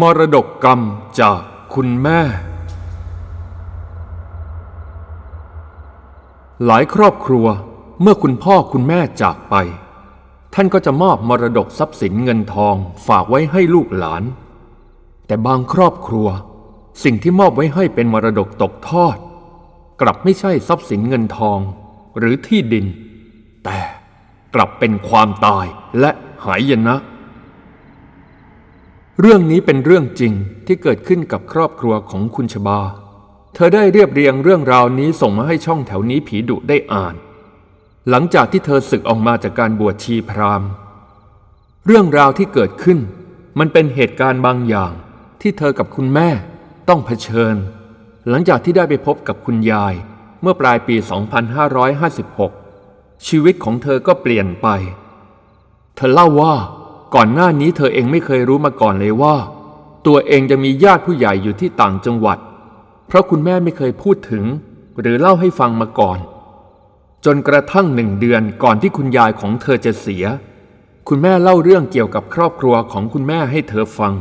มรดกกรรมจากคุณแม่ หลายครอบครัวเมื่อคุณพ่อคุณแม่จากไป ท่านก็จะมอบมรดกทรัพย์สินเงินทองฝากไว้ให้ลูกหลาน แต่บางครอบครัว สิ่งที่มอบไว้ให้เป็นมรดกตกทอด กลับไม่ใช่ทรัพย์สินเงินทองหรือที่ดิน แต่กลับเป็นความตายและหายนะ เรื่องนี้เป็นเรื่องจริงที่เกิดขึ้นกับครอบครัวของคุณชบา เธอได้เรียบเรียงเรื่องราวนี้ส่งมาให้ช่องแถวนี้ผีดุได้อ่าน หลังจากที่เธอศึกออกมาจากการบวชชีพราหมณ์ เรื่องราวที่เกิดขึ้น มันเป็นเหตุการณ์บางอย่าง ที่เธอกับคุณแม่ต้องเผชิญ หลังจากที่ได้ไปพบกับคุณยาย เมื่อปลายปี 2556 ชีวิตของเธอก็เปลี่ยนไป เธอเล่าว่า ก่อนหน้านี้เธอเองไม่เคยรู้มาก่อนเลยว่า ตัวเองจะมีญาติผู้ใหญ่อยู่ที่ต่างจังหวัด เพราะคุณแม่ไม่เคยพูดถึง หรือเล่าให้ฟังมาก่อน จนกระทั่งหนึ่งเดือนก่อนที่คุณยายของเธอจะเสีย คุณแม่เล่าเรื่องเกี่ยวกับครอบครัวของคุณแม่ให้เธอฟัง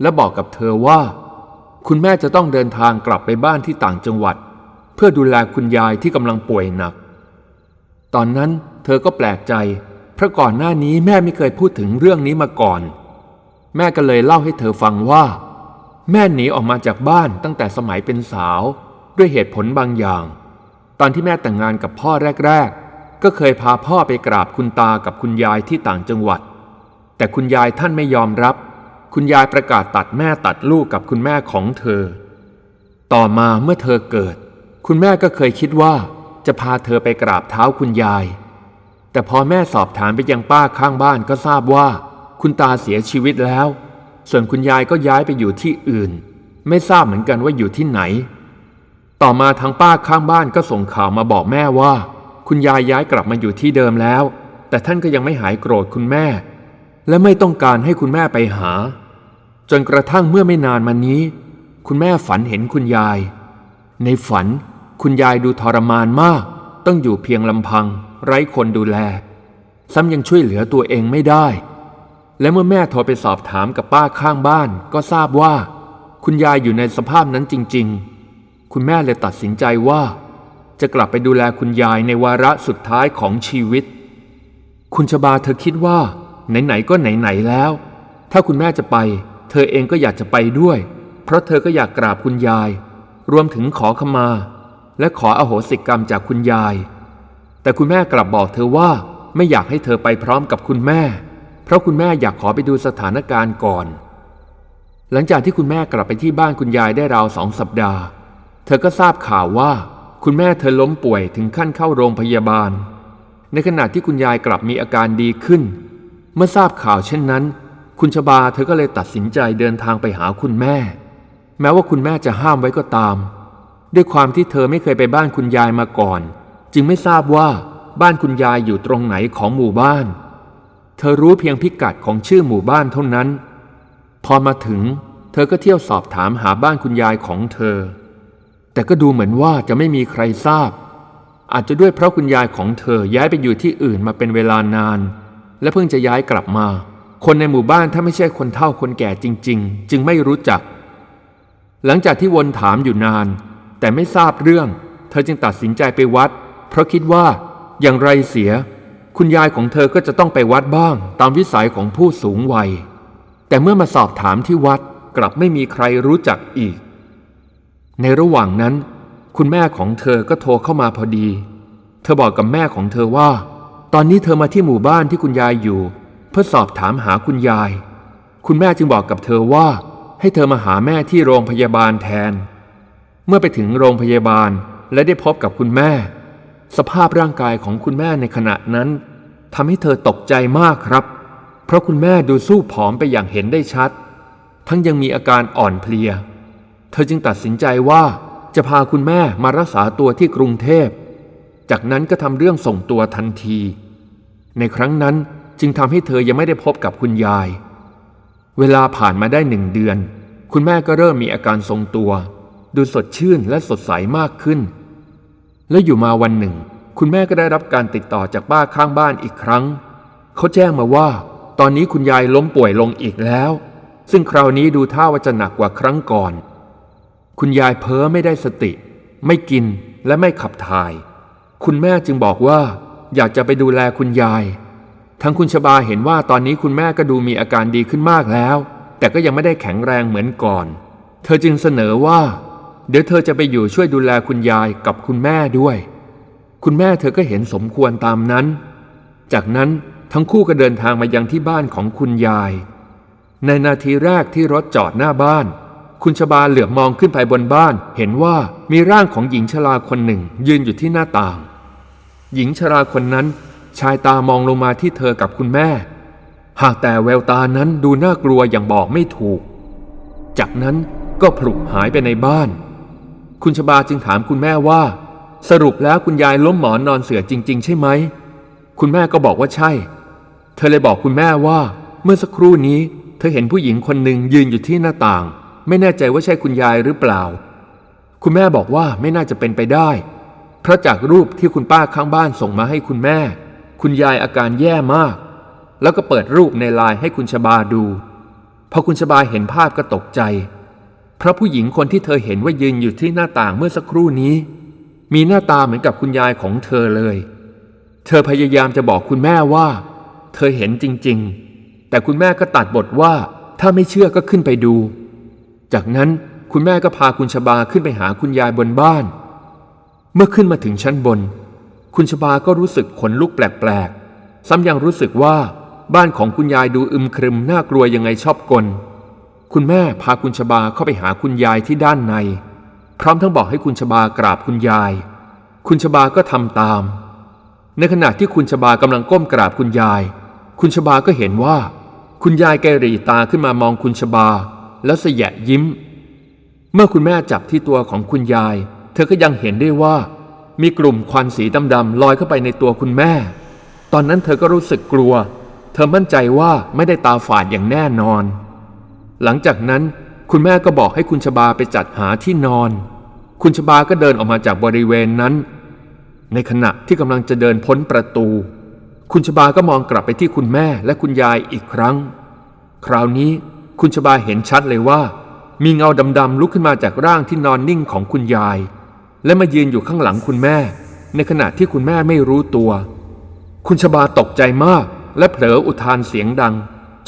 และบอกกับเธอว่า คุณแม่จะต้องเดินทางกลับไปบ้านที่ต่างจังหวัด เพื่อดูแลคุณยายที่กำลังป่วยหนัก ตอนนั้นเธอก็แปลกใจ เพราะก่อนหน้านี้แม่ไม่เคยพูดถึงเรื่องนี้มาก่อน แม่ก็เลยเล่าให้เธอฟังว่า แม่หนีออกมาจากบ้านตั้งแต่สมัยเป็นสาว ด้วยเหตุผลบางอย่าง ตอนที่แม่แต่งงานกับพ่อแรก ๆ ก็เคยพาพ่อไปกราบคุณตากับคุณยายที่ต่างจังหวัด แต่คุณยายท่านไม่ยอมรับ คุณยายประกาศตัดแม่ตัดลูกกับคุณแม่ของเธอ ต่อมาเมื่อเธอเกิด คุณแม่ก็เคยคิดว่าจะพาเธอไปกราบเท้าคุณยาย แต่พอแม่สอบถามไปยังป้าข้างบ้านก็ทราบว่า คุณตาเสียชีวิตแล้ว ส่วนคุณยายก็ย้ายไปอยู่ที่อื่น ไม่ทราบเหมือนกันว่าอยู่ที่ไหน ต่อมาทางป้าข้างบ้านก็ส่งข่าวมาบอกแม่ว่า คุณยายย้ายกลับมาอยู่ที่เดิมแล้ว แต่ท่านก็ยังไม่หายโกรธคุณแม่ และไม่ต้องการให้คุณแม่ไปหา จนกระทั่งเมื่อไม่นานมานี้ คุณแม่ฝันเห็นคุณยาย ในฝัน คุณยายดูทรมานมาก ต้องอยู่เพียงลำพัง ไร้คนดูแล ซ้ำยังช่วยเหลือตัวเองไม่ได้ และเมื่อแม่โทรไปสอบถามกับป้าข้างบ้าน ก็ทราบว่า คุณยายอยู่ในสภาพนั้นจริง ๆ คุณแม่เลยตัดสินใจว่า จะกลับไปดูแลคุณยายในวาระสุดท้ายของชีวิต คุณชบาเธอคิดว่า ไหนๆก็ไหนๆแล้ว ถ้าคุณแม่จะไป เธอเองก็อยากจะไปด้วย เพราะเธอก็อยากกราบคุณยาย รวมถึงขอขมา และขออโหสิกรรมจากคุณยาย แต่คุณแม่กลับบอกเธอว่าไม่อยากให้เธอไปพร้อมกับคุณแม่ เพราะคุณแม่อยากขอไปดูสถานการณ์ก่อน หลังจากที่คุณแม่กลับไปที่บ้านคุณยายได้ราวสองสัปดาห์ เธอก็ทราบข่าวว่า คุณแม่เธอล้มป่วยถึงขั้นเข้าโรงพยาบาล ในขณะที่คุณยายกลับมีอาการดีขึ้น เมื่อทราบข่าวเช่นนั้น คุณชบาเธอก็เลยตัดสินใจเดินทางไปหาคุณแม่ แม้ว่าคุณแม่จะห้ามไว้ก็ตาม ด้วยความที่เธอไม่เคยไปบ้านคุณยายมาก่อน จึงไม่ทราบว่าบ้านคุณยายอยู่ตรงไหนของหมู่บ้าน เธอรู้เพียงพิกัดของชื่อหมู่บ้านเท่านั้น พอมาถึง เธอก็เที่ยวสอบถามหาบ้านคุณยายของเธอ แต่ก็ดูเหมือนว่าจะไม่มีใครทราบ อาจจะด้วยเพราะคุณยายของเธอย้ายไปอยู่ที่อื่นมาเป็นเวลานาน และเพิ่งจะย้ายกลับมา คนในหมู่บ้านถ้าไม่ใช่คนเฒ่าคนแก่จริง ๆ จึงไม่รู้จัก หลังจากที่วนถามอยู่นาน แต่ไม่ทราบเรื่อง เธอจึงตัดสินใจไปวัด เพราะคิดว่าอย่างไรเสีย คุณยายของเธอก็จะต้องไปวัดบ้าง ตามวิสัยของผู้สูงวัย แต่เมื่อมาสอบถามที่วัดกลับไม่มีใครรู้จักอีก ในระหว่างนั้น คุณแม่ของเธอก็โทรเข้ามาพอดี เธอบอกกับแม่ของเธอว่า ตอนนี้เธอมาที่หมู่บ้านที่คุณยายอยู่ เพื่อสอบถามหาคุณยาย คุณแม่จึงบอกกับเธอว่า ให้เธอมาหาแม่ที่โรงพยาบาลแทน เมื่อไปถึงโรงพยาบาลและได้พบกับคุณแม่ สภาพร่างกายของคุณแม่ในขณะนั้นทำให้เธอตกใจมากครับ เพราะคุณแม่ดูสู้ผอมไปอย่างเห็นได้ชัด ทั้งยังมีอาการอ่อนเพลีย เธอจึงตัดสินใจว่าจะพาคุณแม่มารักษาตัวที่กรุงเทพ จากนั้นก็ทำเรื่องส่งตัวทันที ในครั้งนั้นจึงทำให้เธอยังไม่ได้พบกับคุณยาย เวลาผ่านมาได้หนึ่งเดือน คุณแม่ก็เริ่มมีอาการทรงตัว ดูสดชื่นและสดใสมากขึ้น และอยู่มาวันหนึ่ง คุณแม่ก็ได้รับการติดต่อจากป้าข้างบ้านอีกครั้ง เขาแจ้งมาว่า ตอนนี้คุณยายล้มป่วยลงอีกแล้ว ซึ่งคราวนี้ดูท่าว่าจะหนักกว่าครั้งก่อน คุณยายเพ้อไม่ได้สติ ไม่กินและไม่ขับถ่าย คุณแม่จึงบอกว่าอยากจะไปดูแลคุณยาย ทั้งคุณชบาเห็นว่าตอนนี้คุณแม่ก็ดูมีอาการดีขึ้นมากแล้ว แต่ก็ยังไม่ได้แข็งแรงเหมือนก่อน เธอจึงเสนอว่า เดี๋ยวเธอจะไปอยู่ช่วยดูแลคุณยายกับคุณแม่ด้วย คุณแม่เธอก็เห็นสมควรตามนั้น จากนั้นทั้งคู่ก็เดินทางมายังที่บ้านของคุณยาย ในนาทีแรกที่รถจอดหน้าบ้าน คุณชบาเหลือบมองขึ้นไปบนบ้าน เห็นว่ามีร่างของหญิงชราคนหนึ่ง ยืนอยู่ที่หน้าต่าง หญิงชราคนนั้น ชายตามองลงมาที่เธอกับคุณแม่ หากแต่แววตานั้นดูน่ากลัวอย่างบอกไม่ถูก จากนั้นก็พลุหายไปในบ้าน คุณชบาจึงถามคุณแม่ว่า สรุปแล้วคุณยายล้มหมอนนอนเสือจริง ๆ ใช่ไหม คุณแม่ก็บอกว่าใช่ เธอเลยบอกคุณแม่ว่า เมื่อสักครู่นี้ เธอเห็นผู้หญิงคนหนึ่งยืนอยู่ที่หน้าต่าง ไม่แน่ใจว่าใช่คุณยายหรือเปล่า คุณแม่บอกว่าไม่น่าจะเป็นไปได้ เพราะจากรูปที่คุณป้าข้างบ้านส่งมาให้คุณแม่ คุณยายอาการแย่มาก แล้วก็เปิดรูปในไลน์ให้คุณชบาดูพอคุณชบาเห็นภาพก็ตกใจ เพราะผู้หญิงคนที่เธอเห็นว่ายืนอยู่ที่หน้าต่างเมื่อสักครู่นี้ มีหน้าตาเหมือนกับคุณยายของเธอเลย เธอพยายามจะบอกคุณแม่ว่า เธอเห็นจริง ๆ แต่คุณแม่ก็ตัดบทว่าถ้าไม่เชื่อก็ขึ้นไปดู จากนั้นคุณแม่ก็พาคุณชบาขึ้นไปหาคุณยายบนบ้าน เมื่อขึ้นมาถึงชั้นบน คุณชบาก็รู้สึกขนลุกแปลกๆ ซ้ำยังรู้สึกว่าบ้านของคุณยายดูอึมครึมน่ากลัวยังไงชอบกล คุณแม่พาคุณชบาเข้าไปหาคุณยายที่ด้านใน พร้อมทั้งบอกให้คุณชบากราบคุณยาย คุณชบาก็ทำตาม ในขณะที่คุณชบากำลังก้มกราบคุณยาย คุณชบาก็เห็นว่า คุณยายแกรีตาขึ้นมามองคุณชบา แล้วเสยะยิ้ม เมื่อคุณแม่จับที่ตัวของคุณยาย เธอก็ยังเห็นได้ว่า มีกลุ่มควันสีดำๆลอยเข้าไปในตัวคุณแม่ ตอนนั้นเธอก็รู้สึกกลัว เธอมั่นใจว่าไม่ได้ตาฝาดอย่างแน่นอน หลังจากนั้นคุณแม่ก็บอกให้คุณชบาไปจัดหาที่นอน คุณชบาก็เดินออกมาจากบริเวณนั้น ในขณะที่กำลังจะเดินพ้นประตู คุณชบาก็มองกลับไปที่คุณแม่และคุณยายอีกครั้ง คราวนี้คุณชบาเห็นชัดเลยว่า มีเงาดำๆลุกขึ้นมาจากร่างที่นอนนิ่งของคุณยาย และมายืนอยู่ข้างหลังคุณแม่ ในขณะที่คุณแม่ไม่รู้ตัว คุณชบาตกใจมาก และเผลออุทานเสียงดัง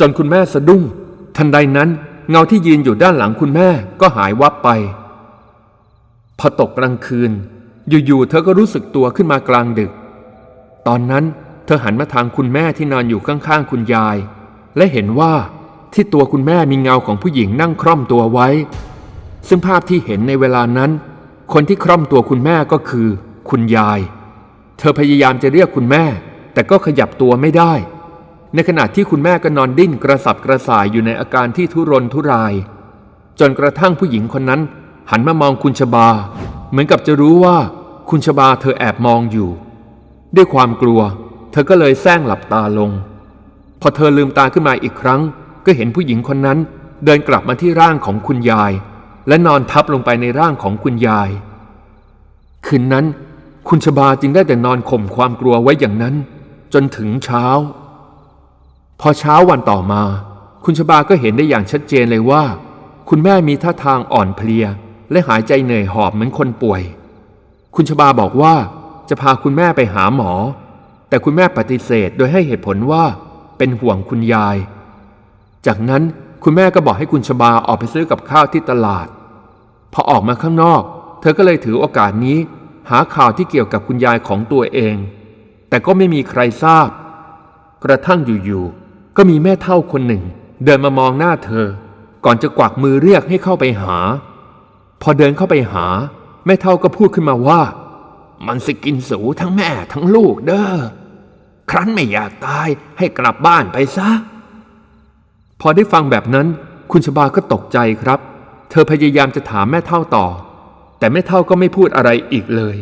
จนคุณแม่สะดุ้ง ทันใดนั้นเงาที่ยืนอยู่ด้านหลังคุณแม่ก็หายวับไป พอตกกลางคืน อยู่ๆเธอก็รู้สึกตัวขึ้นมากลางดึก ตอนนั้นเธอหันมาทางคุณแม่ที่นอนอยู่ข้างๆคุณยาย และเห็นว่าที่ตัวคุณแม่มีเงาของผู้หญิงนั่งคร่อมตัวไว้ ซึ่งภาพที่เห็นในเวลานั้น คนที่คร่อมตัวคุณแม่ก็คือ คุณยาย เธอพยายามจะเรียกคุณแม่ แต่ก็ขยับตัวไม่ได้ ในขณะที่คุณแม่ก็นอนดิ้นกระสับกระส่ายอยู่ในอาการที่ทุรนทุราย จนกระทั่งผู้หญิงคนนั้น หันมามองคุณชบา เหมือนกับจะรู้ว่าคุณชบาเธอแอบมองอยู่ ด้วยความกลัว เธอก็เลยแซงหลับตาลง พอเธอลืมตาขึ้นมาอีกครั้ง ก็เห็นผู้หญิงคนนั้น เดินกลับมาที่ร่างของคุณยาย และนอนทับลงไปในร่างของคุณยาย คืนนั้น คุณชบาจึงได้แต่นอนข่มความกลัวไว้อย่างนั้น จนถึงเช้า พอเช้าวันต่อมา คุณชบาก็เห็นได้อย่างชัดเจนเลยว่า คุณแม่มีท่าทางอ่อนเพลีย และหายใจเหนื่อยหอบเหมือนคนป่วย คุณชบาบอกว่าจะพาคุณแม่ไปหาหมอ แต่คุณแม่ปฏิเสธโดยให้เหตุผลว่าเป็นห่วงคุณยาย จากนั้นคุณแม่ก็บอกให้คุณชบาออกไปซื้อกับข้าวที่ตลาด พอออกมาข้างนอก เธอก็เลยถือโอกาสนี้ หาข่าวที่เกี่ยวกับคุณยายของตัวเอง แต่ก็ไม่มีใครทราบ กระทั่งอยู่ๆ ก็มีแม่เท่าคนหนึ่ง เดินมามองหน้าเธอ ก่อนจะกวักมือเรียกให้เข้าไปหา พอเดินเข้าไปหา แม่เท่าก็พูดขึ้นมาว่า มันสิกินสูทั้งแม่ทั้งลูกเด้อครั้นไม่อยากตายให้กลับบ้านไปซะ พอได้ฟังแบบนั้น คุณชบาก็ตกใจครับ เธอพยายามจะถามแม่เท่าต่อ แต่แม่เท่าก็ไม่พูดอะไรอีกเลย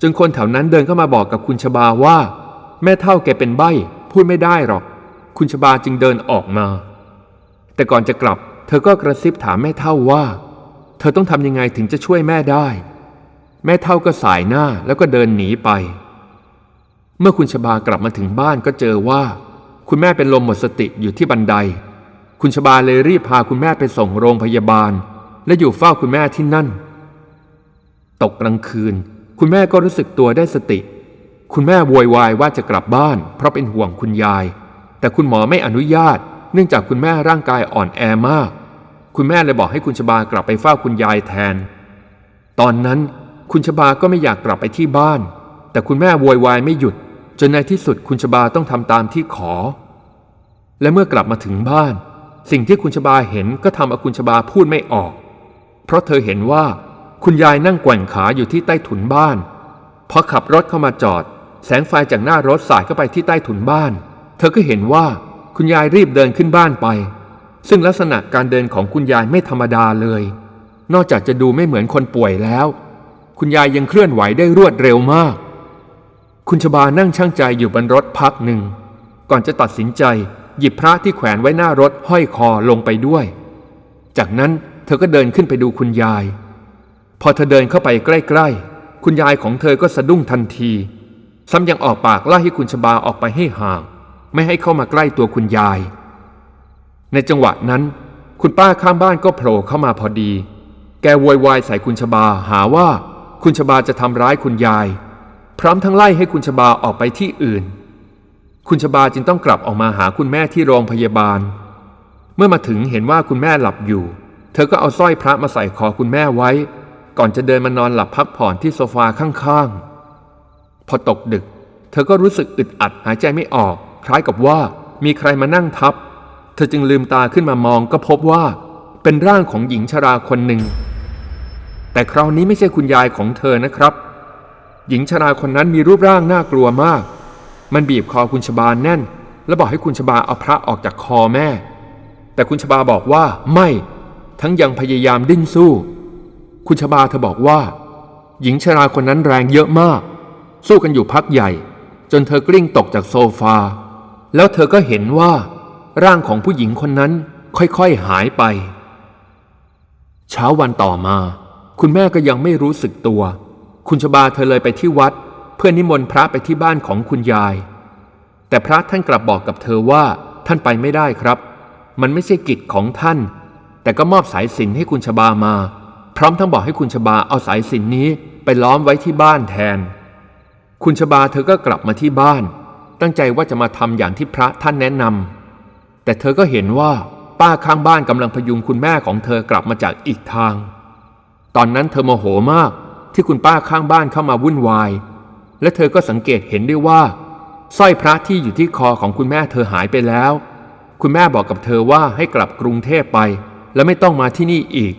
จนคนแถวนั้นเดินเข้ามาบอกกับคุณชบาว่า แม่เท่าแกเป็นใบ้พูดไม่ได้หรอก คุณชบาจึงเดินออกมา แต่ก่อนจะกลับ เธอก็กระซิบถามแม่เท่าว่า เธอต้องทำยังไงถึงจะช่วยแม่ได้ แม่เท่าก็สายหน้าแล้วก็เดินหนีไป เมื่อคุณชบากลับมาถึงบ้านก็เจอว่า คุณแม่เป็นลมหมดสติอยู่ที่บันได คุณชบาเลยรีบพาคุณแม่ไปส่งโรงพยาบาล และอยู่เฝ้าคุณแม่ที่นั่น ตกกลางคืน คุณแม่ก็รู้สึกตัวได้สติ คุณแม่โวยวายว่าจะกลับบ้าน เพราะเป็นห่วงคุณยาย แต่คุณหมอไม่อนุญาต เนื่องจากคุณแม่ร่างกายอ่อนแอมาก คุณแม่เลยบอกให้คุณชบากลับไปเฝ้าคุณยายแทน ตอนนั้นคุณชบาก็ไม่อยากกลับไปที่บ้าน แต่คุณแม่โวยวายไม่หยุด จนในที่สุดคุณชบาต้องทำตามที่ขอ และเมื่อกลับมาถึงบ้าน สิ่งที่คุณชบาเห็นก็ทำเอาคุณชบาพูดไม่ออก เพราะเธอเห็นว่าคุณยายนั่งแกว่งขาอยู่ที่ใต้ถุนบ้านพอขับรถเข้ามาจอด แสงไฟจากหน้ารถสาดเข้าไปที่ใต้ถุนบ้าน ธอก็เห็นว่าคุณยายรีบเดินขึ้นบ้านไป ซึ่งลักษณะการเดินของคุณยายไม่ธรรมดาเลย นอกจากจะดูไม่เหมือนคนป่วยแล้ว คุณยายยังเคลื่อนไหวได้รวดเร็วมาก คุณชบานั่งช่างใจอยู่บนรถพักหนึ่ง ก่อนจะตัดสินใจหยิบพระที่แขวนไว้หน้ารถห้อยคอลงไปด้วย จากนั้นเธอก็เดินขึ้นไปดูคุณยาย พอเธอเดินเข้าไปใกล้ๆ คุณยายของเธอก็สะดุ้งทันที ซ้ำยังออกปากไล่ให้คุณชบาออกไปให้ห่าง ไม่ให้เข้ามาใกล้ตัวคุณยาย ในจังหวะนั้น คุณป้าข้างบ้านก็โผล่เข้ามาพอดี แกโวยวายใส่คุณชบาหาว่าคุณชบาจะทำร้ายคุณยาย พร้อมทั้งไล่ให้คุณชบาออกไปที่อื่น คุณชบาจึงต้องกลับออกมาหาคุณแม่ที่โรงพยาบาล เมื่อมาถึงเห็นว่าคุณแม่หลับอยู่ เธอก็เอาสร้อยพระมาใส่คอคุณแม่ไว้ ก่อนจะเดินมานอนหลับพักผ่อนที่โซฟาข้างๆ พอตกดึก เธอก็รู้สึกอึดอัดหายใจไม่ออก คล้ายกับว่ามีใครมานั่งทับ เธอจึงลืมตาขึ้นมามองก็พบว่าเป็นร่างของหญิงชราคนหนึ่ง แต่คราวนี้ไม่ใช่คุณยายของเธอนะครับ หญิงชราคนนั้นมีรูปร่างน่ากลัวมาก มันบีบคอคุณชบาแน่น และบอกให้คุณชบาเอาพระออกจากคอแม่ แต่คุณชบาบอกว่าไม่ทั้งยังพยายามดิ้นสู้ คุณชบาเธอบอกว่า หญิงชราคนนั้นแรงเยอะมาก สู้กันอยู่พักใหญ่ จนเธอกลิ้งตกจากโซฟา แล้วเธอก็เห็นว่า ร่างของผู้หญิงคนนั้นค่อยๆหายไป เช้าวันต่อมา คุณแม่ก็ยังไม่รู้สึกตัว คุณชบาเธอเลยไปที่วัด เพื่อนิมนต์พระไปที่บ้านของคุณยาย แต่พระท่านกลับบอกกับเธอว่าท่านไปไม่ได้ครับ มันไม่ใช่กิจของท่าน แต่ก็มอบสายสินให้คุณชบามา พร้อมทั้งบอกให้คุณชบาเอาสายสินนี้ไปล้อมไว้ที่บ้านแทน คุณชบาเธอก็กลับมาที่บ้าน ตั้งใจว่าจะมาทำอย่างที่พระท่านแนะนำแต่เธอก็เห็นว่าป้าข้างบ้านกำลังพยุงคุณแม่ของเธอกลับมาจากอีกทาง ตอนนั้นเธอโมโหมากที่คุณป้าข้างบ้านเข้ามาวุ่นวาย และเธอก็สังเกตเห็นได้วยว่าสร้อยพระที่อยู่ที่คอของคุณแม่เธอหายไปแล้ว คุณแม่บอกกับเธอว่าให้กลับกรุงเทพไป และไม่ต้องมาที่นี่อีก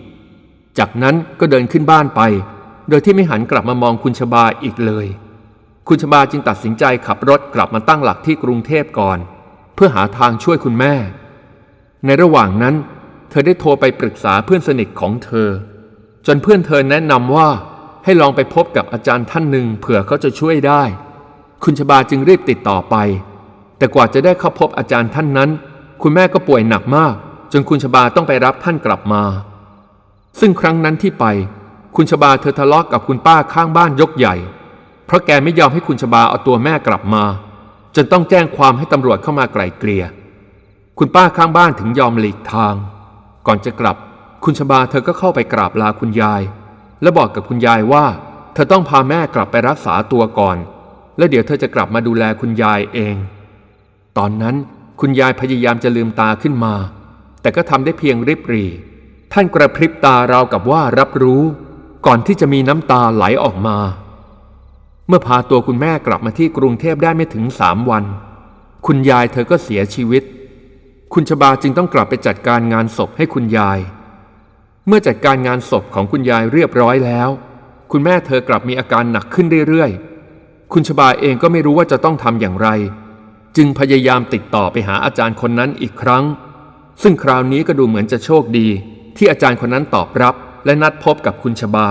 จากนั้นก็เดินขึ้นบ้านไป โดยที่ไม่หันกลับมามองคุณชบาอีกเลย คุณชบาจึงตัดสินใจขับรถกลับมาตั้งหลักที่กรุงเทพก่อน เพื่อหาทางช่วยคุณแม่ ในระหว่างนั้น เธอได้โทรไปปรึกษาเพื่อนสนิทของเธอ จนเพื่อนเธอแนะนำว่าให้ลองไปพบกับอาจารย์ท่านหนึ่งเผื่อเขาจะช่วยได้ คุณชบาจึงรีบติดต่อไป แต่กว่าจะได้เข้าพบอาจารย์ท่านนั้น คุณแม่ก็ป่วยหนักมาก จนคุณชบาต้องไปรับท่านกลับมา ซึ่งครั้งนั้นที่ไป คุณชบาเธอทะเลาะกกับคุณป้าข้างบ้านยกใหญ่ เพราะแกไม่ยอมให้คุณชบาเอาตัวแม่กลับมา จนต้องแจ้งความให้ตำรวจเข้ามาไกล่เกลี่ย คุณป้าข้างบ้านถึงยอมหลีกทาง ก่อนจะกลับ คุณชบาเธอก็เข้าไปกราบลาคุณยาย และบอกกับคุณยายว่า เธอต้องพาแม่กลับไปรักษาตัวก่อน และเดี๋ยวเธอจะกลับมาดูแลคุณยายเองตอนนั้นคุณยายพยายามจะลืมตาขึ้นมา แต่ก็ทำได้เพียงริบรี ท่านกระพริบตาราวกับว่ารับรู้ ก่อนที่จะมีน้ำตาไหลออกมา เมื่อพาตัวคุณแม่กลับมาที่กรุงเทพได้ไม่ถึงสามวัน คุณยายเธอก็เสียชีวิต คุณชบาจึงต้องกลับไปจัดการงานศพให้คุณยาย เมื่อจัดการงานศพของคุณยายเรียบร้อยแล้ว คุณแม่เธอกลับมีอาการหนักขึ้นเรื่อยๆ คุณชบาเองก็ไม่รู้ว่าจะต้องทำอย่างไร จึงพยายามติดต่อไปหาอาจารย์คนนั้นอีกครั้ง ซึ่งคราวนี้ก็ดูเหมือนจะโชคดี ที่อาจารย์คนนั้นตอบรับและนัดพบกับคุณชบา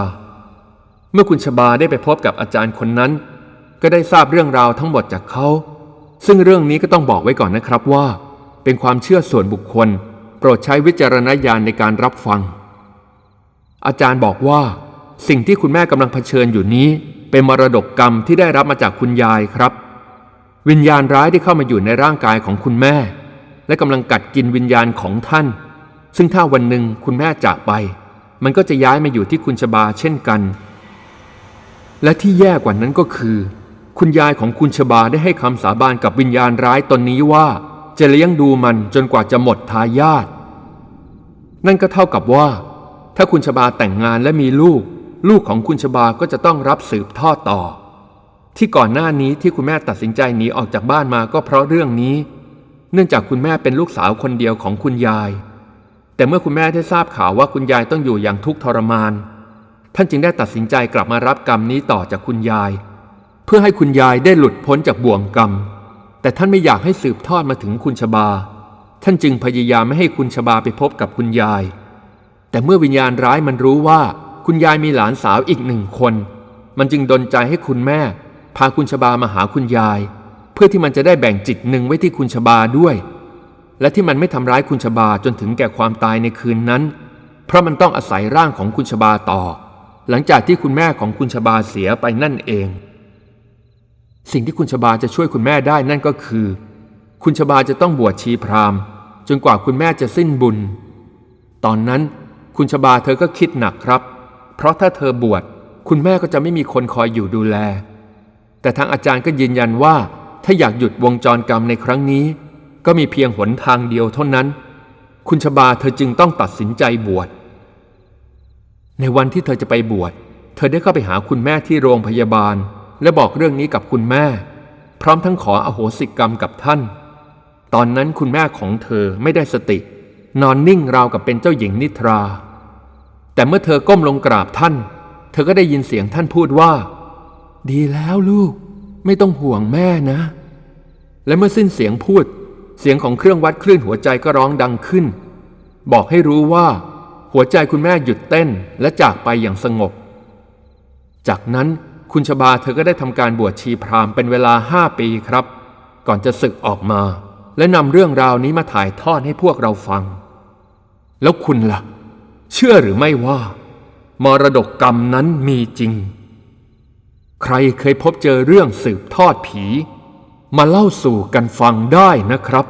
เมื่อคุณชบาได้ไปพบกับอาจารย์คนนั้น ก็ได้ทราบเรื่องราวทั้งหมดจากเขา ซึ่งเรื่องนี้ก็ต้องบอกไว้ก่อนนะครับว่า เป็นความเชื่อส่วนบุคคล โปรดใช้วิจารณญาณในการรับฟัง อาจารย์บอกว่า สิ่งที่คุณแม่กำลังเผชิญอยู่นี้ เป็นมรดกกรรมที่ได้รับมาจากคุณยายครับ วิญญาณร้ายได้เข้ามาอยู่ในร่างกายของคุณแม่ และและกำลังกัดกินวิญญาณของท่าน ซึ่งถ้าวันหนึ่งคุณแม่จากไป มันก็จะย้ายมาอยู่ที่คุณชบาเช่นกัน และที่แย่กว่านั้นก็คือ คุณยายของคุณชบาได้ให้คำสาบานกับวิญญาณร้ายตนนี้ว่า จะเลี้ยงดูมันจนกว่าจะหมดทายาทนั่นก็เท่ากับว่า ถ้าคุณชบาแต่งงานและมีลูก ลูกของคุณชบาก็จะต้องรับสืบทอดต่อ ที่ก่อนหน้านี้ที่คุณแม่ตัดสินใจหนีออกจากบ้านมาก็เพราะเรื่องนี้ เนื่องจากคุณแม่เป็นลูกสาวคนเดียวของคุณยาย แต่เมื่อคุณแม่ได้ทราบข่าวว่าคุณยายต้องอยู่อย่างทุกข์ทรมาน ท่านจึงได้ตัดสินใจกลับมารับกรรมนี้ต่อจากคุณยาย เพื่อให้คุณยายได้หลุดพ้นจากบ่วงกรรม แต่ท่านไม่อยากให้สืบทอดมาถึงคุณชบา ท่านจึงพยายามไม่ให้คุณชบาไปพบกับคุณยาย แต่เมื่อวิญญาณร้ายมันรู้ว่าคุณยายมีหลานสาวอีกหนึ่งคน มันจึงดนใจให้คุณแม่ พาคุณชบามาหาคุณยาย เพื่อที่มันจะได้แบ่งจิตหนึ่งไว้ที่คุณชบาด้วย และที่มันไม่ทำร้ายคุณชบาจนถึงแก่ความตายในคืนนั้น เพราะมันต้องอาศัยร่างของคุณชบาต่อ หลังจากที่คุณแม่ของคุณชบาเสียไปนั่นเอง สิ่งที่คุณชบาจะช่วยคุณแม่ได้นั่นก็คือ คุณชบาจะต้องบวชชีพราหมณ์ จนกว่าคุณแม่จะสิ้นบุญ ตอนนั้นคุณชบาเธอก็คิดหนักครับ เพราะถ้าเธอบวชคุณแม่ก็จะไม่มีคนคอยอยู่ดูแล แต่ทางอาจารย์ก็ยืนยันว่า ถ้าอยากหยุดวงจรกรรมในครั้งนี้ ก็มีเพียงหนทางเดียวเท่านั้น คุณชบาเธอจึงต้องตัดสินใจบวช ในวันที่เธอจะไปบวช เธอได้เข้าไปหาคุณแม่ที่โรงพยาบาล และบอกเรื่องนี้กับคุณแม่ พร้อมทั้งขออโหสิกรรมกับท่าน ตอนนั้นคุณแม่ของเธอไม่ได้สติ นอนนิ่งราวกับเป็นเจ้าหญิงนิทรา แต่เมื่อเธอก้มลงกราบท่าน เธอก็ได้ยินเสียงท่านพูดว่า ดีแล้วลูก ไม่ต้องห่วงแม่นะ และเมื่อสิ้นเสียงพูด เสียงของเครื่องวัดคลื่นหัวใจก็ร้องดังขึ้น บอกให้รู้ว่า หัวใจคุณแม่หยุดเต้นและจากไปอย่างสงบ จากนั้นคุณชบาเธอก็ได้ทำการบวชชีพราหมณ์เป็นเวลาห้าปีครับ ก่อนจะศึกออกมา และนำเรื่องราวนี้มาถ่ายทอดให้พวกเราฟัง แล้วคุณล่ะ เชื่อหรือไม่ว่า มรดกกรรมนั้นมีจริง ใครเคยพบเจอเรื่องสืบทอดผี มาเล่าสู่กันฟังได้นะครับ